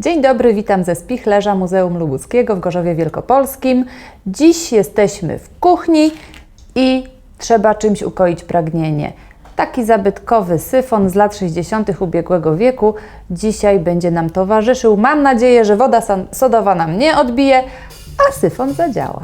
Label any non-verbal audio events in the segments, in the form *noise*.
Dzień dobry, witam ze Spichlerza Muzeum Lubuskiego w Gorzowie Wielkopolskim. Dziś jesteśmy w kuchni i trzeba czymś ukoić pragnienie. Taki zabytkowy syfon z lat 60. ubiegłego wieku dzisiaj będzie nam towarzyszył. Mam nadzieję, że woda sodowa nam nie odbije, a syfon zadziała.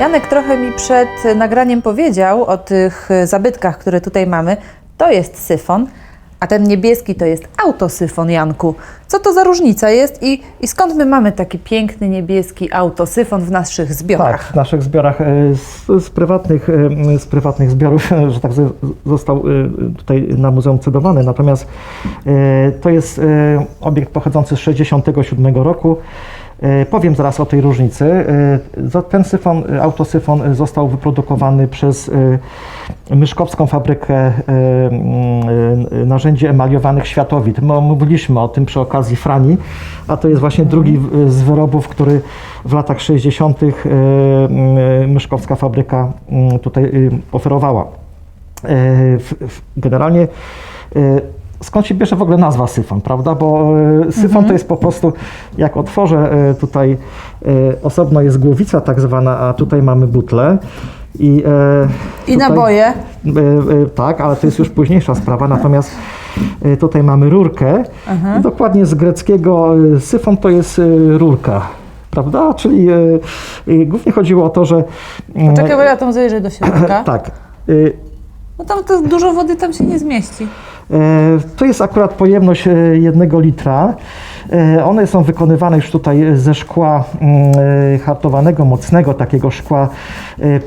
Janek trochę mi przed nagraniem powiedział o tych e, zabytkach, które tutaj mamy. To jest syfon, a ten niebieski to jest autosyfon, Janku. Co to za różnica jest i, i skąd my mamy taki piękny niebieski autosyfon w naszych zbiorach? Tak, w naszych zbiorach e, z, z, prywatnych, e, z prywatnych zbiorów, *laughs* że tak został tutaj na muzeum cedowany. Natomiast to jest obiekt pochodzący z 67 roku. E, Powiem zaraz o tej różnicy. E, Ten syfon, e, autosyfon został wyprodukowany przez Myszkowską Fabrykę Narzędzi Emaliowanych Światowit. My mówiliśmy o tym przy okazji Frani, a to jest właśnie drugi w- z wyrobów, który w latach 60. e, mm, Myszkowska Fabryka tutaj oferowała. Generalnie skąd się bierze w ogóle nazwa syfon, prawda? Bo e, syfon to jest po prostu, jak otworzę e, tutaj, e, osobno jest głowica tak zwana, a tutaj mamy butlę. I, I tutaj- naboje. Tak, ale to jest już późniejsza sprawa. Natomiast tutaj mamy rurkę. Dokładnie z greckiego syfon to jest rurka. Prawda? Czyli głównie chodziło o to, że. Poczekaj, bo ja tam zajrzę do środka. *coughs* Tak. No tam to dużo wody tam się nie zmieści. E, To jest akurat pojemność e, jednego litra. E, One są wykonywane już tutaj ze szkła mm, hartowanego, mocnego takiego szkła,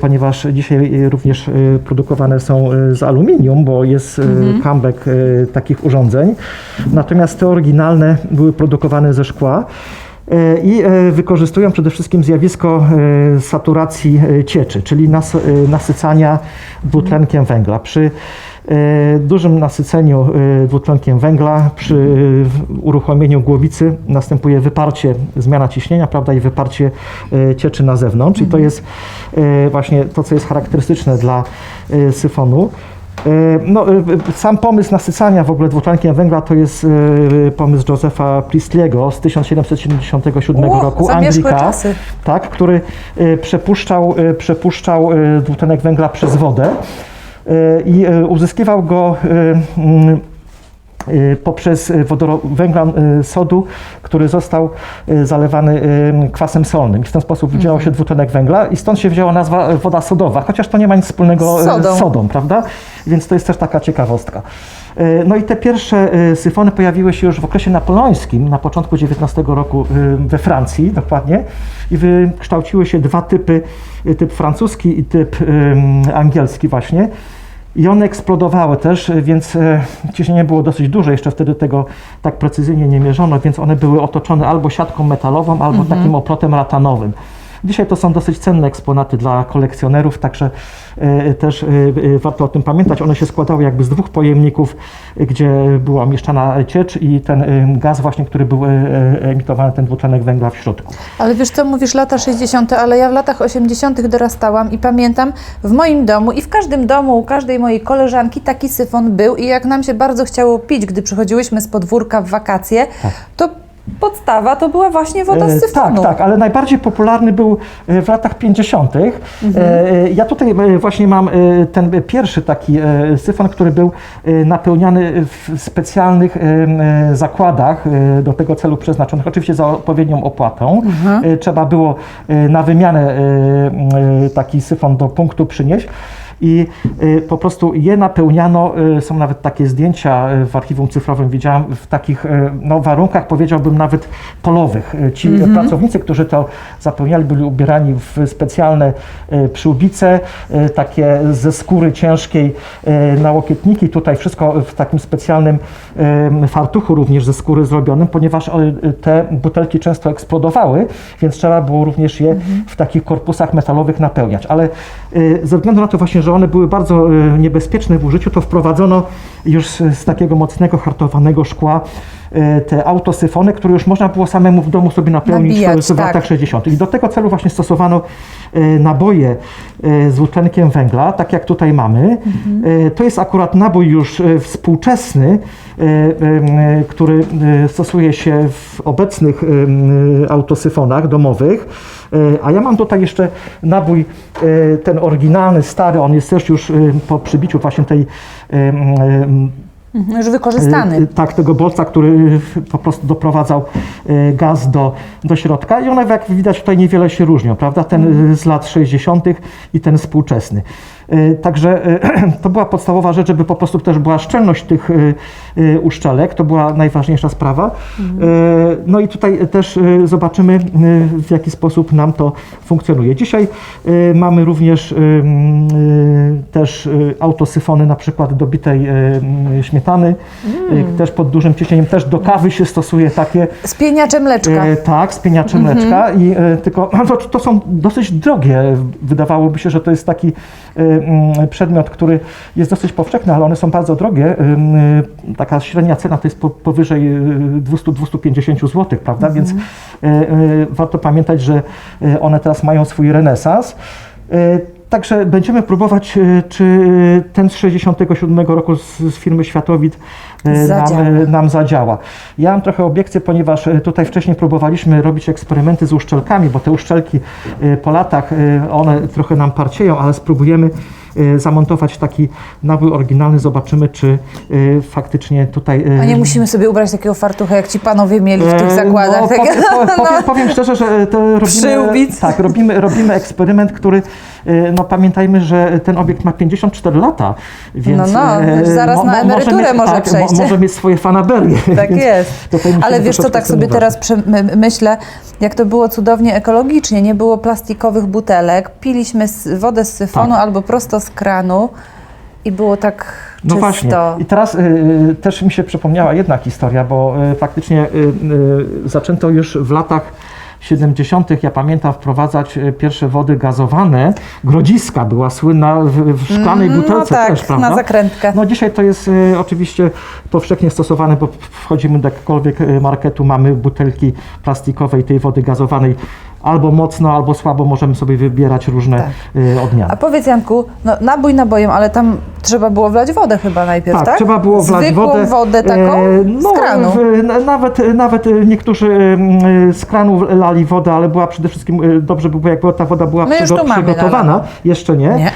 ponieważ dzisiaj również produkowane są z aluminium, bo jest e, comeback takich urządzeń. Natomiast te oryginalne były produkowane ze szkła. E, I e, wykorzystują przede wszystkim zjawisko e, saturacji cieczy, czyli nas, nasycania dwutlenkiem węgla. Przy dużym nasyceniu dwutlenkiem węgla, przy uruchomieniu głowicy następuje wyparcie, zmiana ciśnienia, prawda, i wyparcie cieczy na zewnątrz. I to jest e, właśnie to, co jest charakterystyczne dla syfonu. E, No, e, sam pomysł nasycania w ogóle dwutlenkiem węgla to jest e, pomysł Josepha Priestley'ego z 1777 O, roku, Anglika, czasy. tak, który przepuszczał, przepuszczał dwutlenek węgla przez wodę i uzyskiwał go poprzez wodoro, węglan e, sodu, który został zalewany kwasem solnym. I w ten sposób wydzielał się dwutlenek węgla i stąd się wzięła nazwa woda sodowa, chociaż to nie ma nic wspólnego Z sodą. z sodą, prawda? Więc to jest też taka ciekawostka. No i te pierwsze syfony pojawiły się już w okresie napoleońskim, na początku XIX roku we Francji dokładnie i wykształciły się dwa typy, typ francuski i typ angielski właśnie. I one eksplodowały też, e, więc e, ciśnienie było dosyć duże, jeszcze wtedy tego tak precyzyjnie nie mierzono, więc one były otoczone albo siatką metalową, albo takim oplotem ratanowym. Dzisiaj to są dosyć cenne eksponaty dla kolekcjonerów, także e, też e, e, warto o tym pamiętać. One się składały jakby z dwóch pojemników, e, gdzie była umieszczana ciecz i ten e, gaz właśnie, który był e, e, emitowany, ten dwutlenek węgla w środku. Ale wiesz co, mówisz lata 60., ale ja w latach 80. dorastałam i pamiętam w moim domu i w każdym domu, u każdej mojej koleżanki taki syfon był i jak nam się bardzo chciało pić, gdy przychodziłyśmy z podwórka w wakacje, to podstawa to była właśnie woda z E, syfonu. Tak, tak, ale najbardziej popularny był e, w latach 50. E, Ja tutaj e, właśnie mam e, ten pierwszy taki e, syfon, który był e, napełniany w specjalnych e, e, zakładach e, do tego celu przeznaczonych, oczywiście za odpowiednią opłatą. E, Trzeba było e, na wymianę e, e, taki syfon do punktu przynieść. I y, po prostu je napełniano, y, są nawet takie zdjęcia y, w archiwum cyfrowym, widziałam w takich no, warunkach, powiedziałbym nawet polowych. Ci pracownicy, którzy to zapełniali, byli ubierani w specjalne przyłbice, takie ze skóry ciężkiej y, nałokietniki, tutaj wszystko w takim specjalnym fartuchu również ze skóry zrobionym, ponieważ te butelki często eksplodowały, więc trzeba było również je w takich korpusach metalowych napełniać. Ale ze względu na to właśnie, że one były bardzo y, niebezpieczne w użyciu, to wprowadzono już z, takiego mocnego, hartowanego szkła te autosyfony, które już można było samemu w domu sobie napełnić Nabijać, w latach tak. 60. I do tego celu właśnie stosowano e, naboje e, z dwutlenkiem węgla, tak jak tutaj mamy. E, To jest akurat nabój już współczesny, który stosuje się w obecnych autosyfonach domowych. A ja mam tutaj jeszcze nabój, ten oryginalny, stary, on jest też już po przybiciu właśnie tej Mhm, Już wykorzystany. E, Tak, tego bolca, który po prostu doprowadzał e, gaz do, do środka i one jak widać tutaj niewiele się różnią, prawda? Ten e, z lat 60. i ten współczesny. E, Także e, *clears throat* to była podstawowa rzecz, żeby po prostu też była szczelność tych e, uszczelek, to była najważniejsza sprawa. No i tutaj też zobaczymy w jaki sposób nam to funkcjonuje. Dzisiaj mamy również też autosyfony na przykład do bitej śmietany, e, też pod dużym ciśnieniem, też do kawy się stosuje takie Spieniacze mleczka. Tak, spieniacze mleczka i tylko to, *clears throat* to są dosyć drogie. Wydawałoby się, że to jest taki mm, przedmiot, który jest dosyć powszechny, ale one są bardzo drogie. E, taka średnia cena to jest po, powyżej e, 200-250 zł, prawda? Więc e, e, warto pamiętać, że one teraz mają swój renesans. E, Także będziemy próbować, e, czy ten z 67 roku z, z firmy Światowid e, nam, Zadziała. e, nam zadziała. Ja mam trochę obiekcję, ponieważ e, tutaj wcześniej próbowaliśmy robić eksperymenty z uszczelkami, bo te uszczelki e, po latach, e, one trochę nam parcieją, ale spróbujemy e, zamontować taki nabój oryginalny, zobaczymy, czy e, faktycznie tutaj... e, A nie musimy sobie ubrać takiego fartucha, jak ci panowie mieli w tych E, zakładach. No, powiem, *laughs* powiem, powiem, powiem szczerze, że to robimy, tak, robimy, robimy eksperyment, który, e, no pamiętajmy, że ten obiekt ma 54 lata, więc No, no, e, zaraz na emeryturę może tak, przejść. może mieć swoje fanaberie. *laughs* Tak jest. Ale wiesz co, tak sobie teraz my- myślę, jak to było cudownie ekologicznie, nie było plastikowych butelek, piliśmy wodę z syfonu Tak. albo prosto z kranu i było tak No czysto. właśnie. I teraz y, y, też mi się przypomniała jedna historia, bo y, faktycznie y, y, zaczęto już w latach 70. ja pamiętam wprowadzać y, pierwsze wody gazowane. Grodziska była słynna w, w szklanej Mm, butelce no tak, też, prawda? na zakrętkę. No dzisiaj to jest y, oczywiście powszechnie stosowane, bo wchodzimy do jakiegokolwiek marketu, mamy butelki plastikowej tej wody gazowanej. Albo mocno, albo słabo możemy sobie wybierać różne Tak. y, odmiany. A powiedz Janku, no nabój nabojem, ale tam trzeba było wlać wodę chyba najpierw, tak? Tak, trzeba było wlać Zwykłą wodę. wodę taką e, z kranu. w- na- nawet, nawet niektórzy e, z kranu lali wodę, ale była przede wszystkim, e, dobrze by było, jakby ta woda była My już przygo- mamy przygotowana. nalaną. Jeszcze nie, Nie.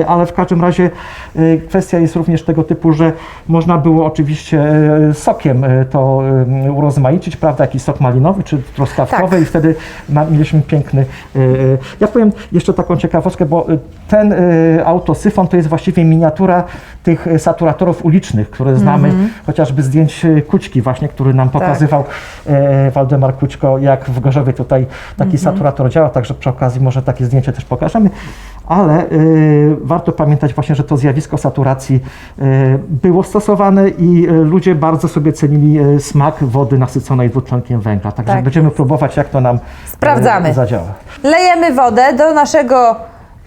E, ale w każdym razie e, kwestia jest również tego typu, że można było oczywiście e, sokiem e, to e, urozmaicić, prawda, jakiś sok malinowy czy truskawkowy Tak. i wtedy ma, mieliśmy piękny. e, e, Ja powiem jeszcze taką ciekawostkę, bo e, ten autosyfon to jest właściwie miniatura tych saturatorów ulicznych, które znamy chociażby zdjęć Kućki właśnie, który nam pokazywał e, Waldemar Kućko, jak w Gorzowie tutaj taki saturator działa, także przy okazji może takie zdjęcie też pokażemy. Ale e, warto pamiętać właśnie, że to zjawisko saturacji e, było stosowane i e, ludzie bardzo sobie cenili smak wody nasyconej dwutlenkiem węgla. Także Tak będziemy próbować, jak to nam Sprawdzamy. zadziała. Lejemy wodę do naszego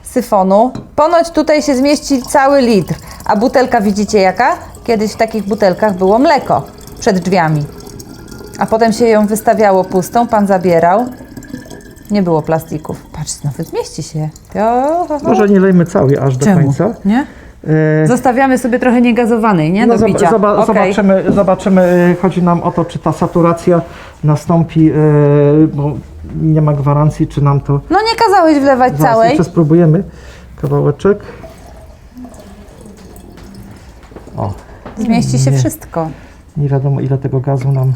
syfonu. Ponoć tutaj się zmieści cały litr. A butelka widzicie jaka? Kiedyś w takich butelkach było mleko przed drzwiami. A potem się ją wystawiało pustą, pan zabierał. Nie było plastików. Patrz, nawet zmieści się. Może nie lejmy całej aż do Czemu? końca. Nie? E, Zostawiamy sobie trochę niegazowanej, nie? No, Do zob- bicia. zoba- Okej. zobaczymy, zobaczymy. e, Chodzi nam o to, czy ta saturacja nastąpi, e, bo nie ma gwarancji, czy nam to. No nie kazałeś wlewać Zaraz całej. jeszcze spróbujemy. Kawałeczek. O, Zmieści się Nie. wszystko. nie wiadomo ile tego gazu nam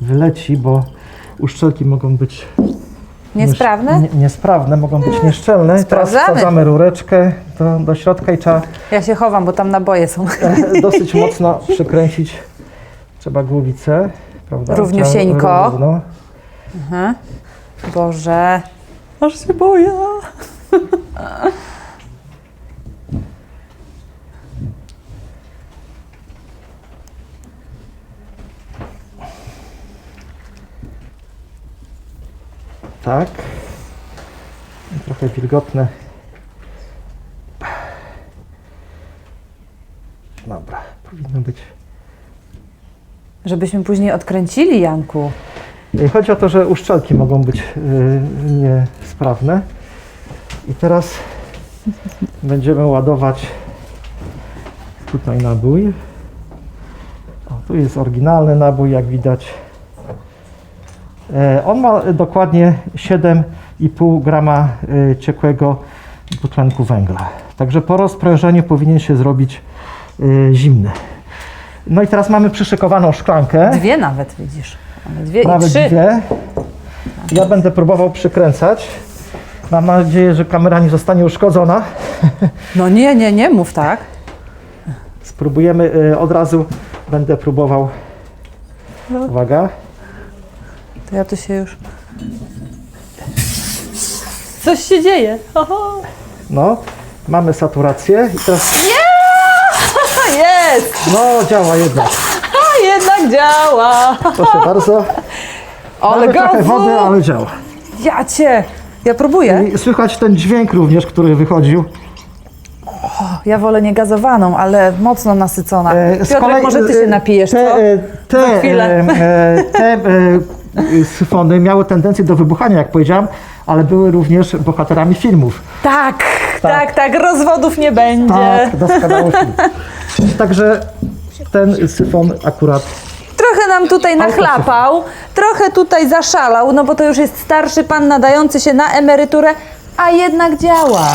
wyleci, bo uszczelki mogą być Niesprawne? nie, niesprawne, mogą być nieszczelne. Teraz wsadzamy rureczkę do, do środka i trzeba Ja się chowam, bo tam naboje są. *laughs* e, dosyć mocno przykręcić. Trzeba głowicę, prawda? Równiusieńko. Trzeba równo. Aha. Boże. Aż się boję. Tak. Trochę wilgotne. Dobra, powinno być. Żebyśmy później odkręcili, Janku. Chodzi o to, że uszczelki mogą być e, niesprawne. I teraz będziemy ładować tutaj nabój. O, tu jest oryginalny nabój, jak widać. E, On ma dokładnie 7,5 grama e, ciekłego dwutlenku węgla. Także po rozprężeniu powinien się zrobić e, zimny. No i teraz mamy przyszykowaną szklankę. Dwie nawet, widzisz. Dwie Prawie i trzy. dwie. Ja będę próbował przykręcać. Mam nadzieję, że kamera nie zostanie uszkodzona. *laughs* No nie, nie, nie mów tak. Spróbujemy od razu. Będę próbował. No. Uwaga. To ja tu się już... Coś się dzieje. Oho. No, mamy saturację i teraz. *laughs* Jest! No, działa jednak. A jednak działa. Proszę bardzo. Ale Mamy trochę gazu! wody, ale działa. Ja cię. Ja próbuję. I słychać ten dźwięk również, który wychodził. Ja wolę niegazowaną, ale mocno nasycona. E, Piotrek, może ty się e, napijesz, te, co? e, Te, Za chwilę. e, e, te e, syfony miały tendencję do wybuchania, jak powiedziałam, ale były również bohaterami filmów. Tak, tak, tak, rozwodów nie będzie. Tak, doskonały film. Także ten syfon akurat Trochę nam tutaj nachlapał, trochę tutaj zaszalał, no bo to już jest starszy pan nadający się na emeryturę, a jednak działa.